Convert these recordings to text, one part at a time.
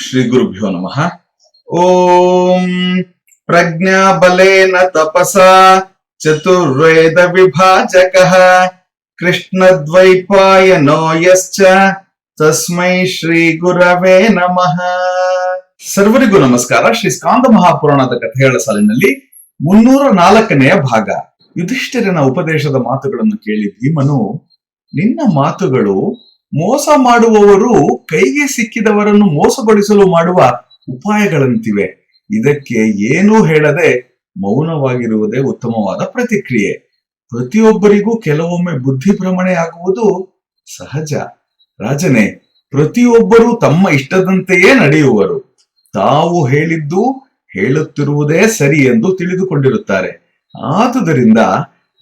ಶ್ರೀ ಗುರುಭ್ಯೋ ನಮಃ. ಓಂ ಪ್ರಜ್ಞಾಬಲೇನ ತಪಸ ಚತುರ್ವೇದ ವಿಭಾಜಕ ಕೃಷ್ಣದ್ವೈಪಾಯನೋ ಯಶ್ಚ ತಸ್ಮೈ ಶ್ರೀ ಗುರವೇ ನಮಃ. ಸರ್ವರಿಗೂ ನಮಸ್ಕಾರ. ಶ್ರೀ ಸ್ಕಾಂದ ಮಹಾಪುರಾಣದ ಕಥೆಗಳ ಸಾಲಿನಲ್ಲಿ ಮುನ್ನೂರ ನಾಲ್ಕನೆಯ ಭಾಗ. ಯುಧಿಷ್ಠಿರನ ಉಪದೇಶದ ಮಾತುಗಳನ್ನು ಕೇಳಿ ಭೀಮನು ನಿನ್ನ ಮಾತುಗಳು ಮೋಸ ಮಾಡುವವರು ಕೈಗೆ ಸಿಕ್ಕಿದವರನ್ನು ಮೋಸಗೊಳಿಸಲು ಮಾಡುವ ಉಪಾಯಗಳಂತಿವೆ. ಇದಕ್ಕೆ ಏನೂ ಹೇಳದೆ ಮೌನವಾಗಿರುವುದೇ ಉತ್ತಮವಾದ ಪ್ರತಿಕ್ರಿಯೆ. ಪ್ರತಿಯೊಬ್ಬರಿಗೂ ಕೆಲವೊಮ್ಮೆ ಬುದ್ಧಿ ಭ್ರಮಣೆ ಆಗುವುದು ಸಹಜ. ರಾಜನೇ, ಪ್ರತಿಯೊಬ್ಬರೂ ತಮ್ಮ ಇಷ್ಟದಂತೆಯೇ ನಡೆಯುವರು. ತಾವು ಹೇಳಿದ್ದು ಹೇಳುತ್ತಿರುವುದೇ ಸರಿ ಎಂದು ತಿಳಿದುಕೊಂಡಿರುತ್ತಾರೆ. ಆದುದರಿಂದ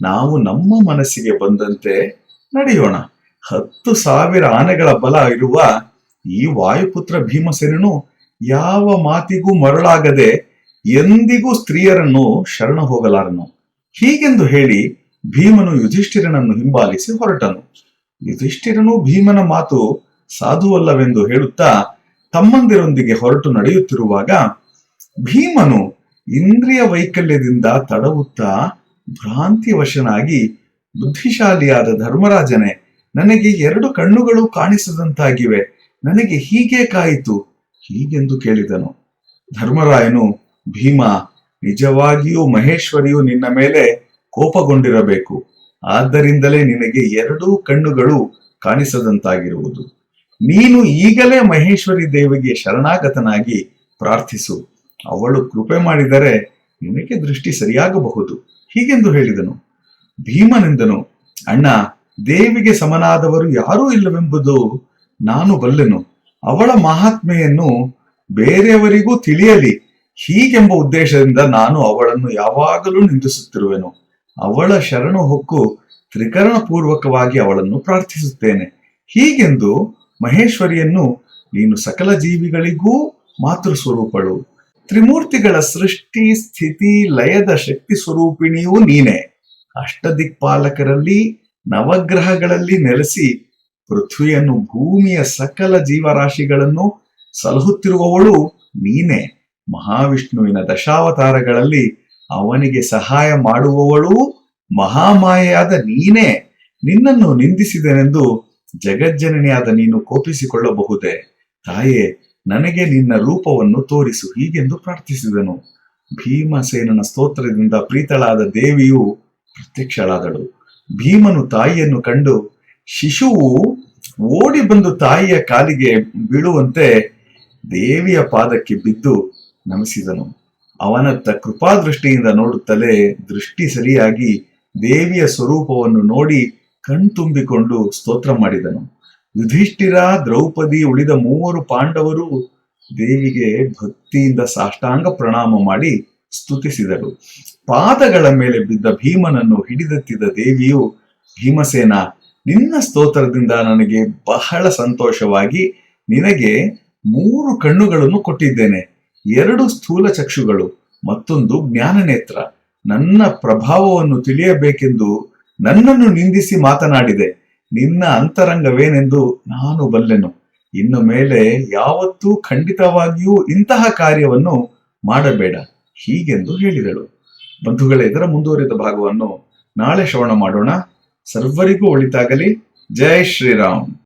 ನಾವು ನಮ್ಮ ಮನಸ್ಸಿಗೆ ಬಂದಂತೆ ನಡೆಯೋಣ. ಹತ್ತು ಸಾವಿರ ಆನೆಗಳ ಬಲ ಇರುವ ಈ ವಾಯುಪುತ್ರ ಭೀಮಸೇನನು ಯಾವ ಮಾತಿಗೂ ಮರಳಾಗದೆ ಎಂದಿಗೂ ಸ್ತ್ರೀಯರನ್ನು ಶರಣ ಹೋಗಲಾರನು. ಹೀಗೆಂದು ಹೇಳಿ ಭೀಮನು ಯುಧಿಷ್ಠಿರನನ್ನು ಹಿಂಬಾಲಿಸಿ ಹೊರಟನು. ಯುಧಿಷ್ಠಿರನು ಭೀಮನ ಮಾತು ಸಾಧುವಲ್ಲವೆಂದು ಹೇಳುತ್ತಾ ತಮ್ಮಂದಿರೊಂದಿಗೆ ಹೊರಟು ನಡೆಯುತ್ತಿರುವಾಗ ಭೀಮನು ಇಂದ್ರಿಯ ವೈಕಲ್ಯದಿಂದ ತಡವುತ್ತಾ ಭ್ರಾಂತಿವಶನಾಗಿ ಬುದ್ಧಿಶಾಲಿಯಾದ ಧರ್ಮರಾಜನೇ ನನಗೆ ಎರಡು ಕಣ್ಣುಗಳು ಕಾಣಿಸದಂತಾಗಿವೆ. ನನಗೆ ಹೀಗೆ ಕಾಯಿತು. ಹೀಗೆಂದು ಕೇಳಿದನು. ಧರ್ಮರಾಯನು, ಭೀಮ, ನಿಜವಾಗಿಯೂ ಮಹೇಶ್ವರಿಯು ನಿನ್ನ ಮೇಲೆ ಕೋಪಗೊಂಡಿರಬೇಕು. ಆದ್ದರಿಂದಲೇ ನಿನಗೆ ಎರಡೂ ಕಣ್ಣುಗಳು ಕಾಣಿಸದಂತಾಗಿರುವುದು. ನೀನು ಈಗಲೇ ಮಹೇಶ್ವರಿ ದೇವಿಗೆ ಶರಣಾಗತನಾಗಿ ಪ್ರಾರ್ಥಿಸು. ಅವಳು ಕೃಪೆ ಮಾಡಿದರೆ ನಿನಗೆ ದೃಷ್ಟಿ ಸರಿಯಾಗಬಹುದು. ಹೀಗೆಂದು ಹೇಳಿದನು. ಭೀಮನೆಂದನು, ಅಣ್ಣ ದೇವಿಗೆ ಸಮನಾದವರು ಯಾರೂ ಇಲ್ಲವೆಂಬುದು ನಾನು ಬಲ್ಲೆನು. ಅವಳ ಮಹಾತ್ಮೆಯನ್ನು ಬೇರೆಯವರಿಗೂ ತಿಳಿಯಲಿ. ಹೀಗೆಂಬ ಉದ್ದೇಶದಿಂದ ನಾನು ಅವಳನ್ನು ಯಾವಾಗಲೂ ನಿಂದಿಸುತ್ತಿರುವೆನು. ಅವಳ ಶರಣು ಹೊಕ್ಕು ತ್ರಿಕರಣ ಪೂರ್ವಕವಾಗಿ ಅವಳನ್ನು ಪ್ರಾರ್ಥಿಸುತ್ತೇನೆ. ಹೀಗೆಂದು ಮಹೇಶ್ವರಿಯನ್ನು ನೀನು ಸಕಲ ಜೀವಿಗಳಿಗೂ ಮಾತೃ ಸ್ವರೂಪಳು ತ್ರಿಮೂರ್ತಿಗಳ ಸೃಷ್ಟಿ, ಸ್ಥಿತಿ, ಲಯದ ಶಕ್ತಿ ಸ್ವರೂಪಿಣಿಯೂ ನೀನೆ. ಅಷ್ಟದಿಕ್ಪಾಲಕರಲ್ಲಿ ನವಗ್ರಹಗಳಲ್ಲಿ ನೆಲೆಸಿ ಪೃಥ್ವಿಯನ್ನು ಭೂಮಿಯ ಸಕಲ ಜೀವರಾಶಿಗಳನ್ನು ಸಲಹುತ್ತಿರುವವಳು ನೀನೆ. ಮಹಾವಿಷ್ಣುವಿನ ದಶಾವತಾರಗಳಲ್ಲಿ ಅವನಿಗೆ ಸಹಾಯ ಮಾಡುವವಳು ಮಹಾಮಾಯೆಯಾದ ನೀನೇ. ನಿನ್ನನ್ನು ನಿಂದಿಸಿದನೆಂದು ಜಗಜ್ಜನನಿಯಾದ ನೀನು ಕೋಪಿಸಿಕೊಳ್ಳಬಹುದೇ. ತಾಯೇ, ನನಗೆ ನಿನ್ನ ರೂಪವನ್ನು ತೋರಿಸು ಹೀಗೆಂದು ಪ್ರಾರ್ಥಿಸಿದನು. ಭೀಮಸೇನನ ಸ್ತೋತ್ರದಿಂದ ಪ್ರೀತಳಾದ ದೇವಿಯು ಪ್ರತ್ಯಕ್ಷಳಾದಳು. ಭೀಮನು ತಾಯಿಯನ್ನು ಕಂಡು ಶಿಶುವು ಓಡಿ ಬಂದು ತಾಯಿಯ ಕಾಲಿಗೆ ಬೀಳುವಂತೆ ದೇವಿಯ ಪಾದಕ್ಕೆ ಬಿದ್ದು ನಮಿಸಿದನು. ಅವನತ್ತ ಕೃಪಾದೃಷ್ಟಿಯಿಂದ ನೋಡುತ್ತಲೇ ದೃಷ್ಟಿ ಸರಿಯಾಗಿ ದೇವಿಯ ಸ್ವರೂಪವನ್ನು ನೋಡಿ ಕಣ್ತುಂಬಿಕೊಂಡು ಸ್ತೋತ್ರ ಮಾಡಿದನು. ಯುಧಿಷ್ಠಿರ, ದ್ರೌಪದಿ ಉಳಿದ ಮೂವರು ಪಾಂಡವರು ದೇವಿಗೆ ಭಕ್ತಿಯಿಂದ ಸಾಷ್ಟಾಂಗ ಪ್ರಣಾಮ ಮಾಡಿ ಸ್ತುತಿಸಿದರು. ಪಾದಗಳ ಮೇಲೆ ಬಿದ್ದ ಭೀಮನನ್ನು ಹಿಡಿದೆತ್ತಿದ ದೇವಿಯು, ಭೀಮಸೇನ, ನಿನ್ನ ಸ್ತೋತ್ರದಿಂದ ನನಗೆ ಬಹಳ ಸಂತೋಷವಾಗಿ ನಿನಗೆ ಮೂರು ಕಣ್ಣುಗಳನ್ನು ಕೊಟ್ಟಿದ್ದೇನೆ. ಎರಡು ಸ್ಥೂಲ ಚಕ್ಷುಗಳು ಮತ್ತೊಂದು ಜ್ಞಾನನೇತ್ರ. ನನ್ನ ಪ್ರಭಾವವನ್ನು ತಿಳಿಯಬೇಕೆಂದು ನನ್ನನ್ನು ನಿಂದಿಸಿ ಮಾತನಾಡಿದೆ. ನಿನ್ನ ಅಂತರಂಗವೇನೆಂದು ನಾನು ಬಲ್ಲೆನು. ಇನ್ನು ಮೇಲೆ ಯಾವತ್ತೂ ಖಂಡಿತವಾಗಿಯೂ ಇಂತಹ ಕಾರ್ಯವನ್ನು ಮಾಡಬೇಡ. ಹೀಗೆಂದು ಹೇಳಿದಳು. ಬಂಧುಗಳೇ ಇದರ ಮುಂದುವರಿದ ಭಾಗವನ್ನು ನಾಳೆ ಶ್ರವಣ ಮಾಡೋಣ. ಸರ್ವರಿಗೂ ಒಳಿತಾಗಲಿ. ಜೈ ಶ್ರೀರಾಮ್.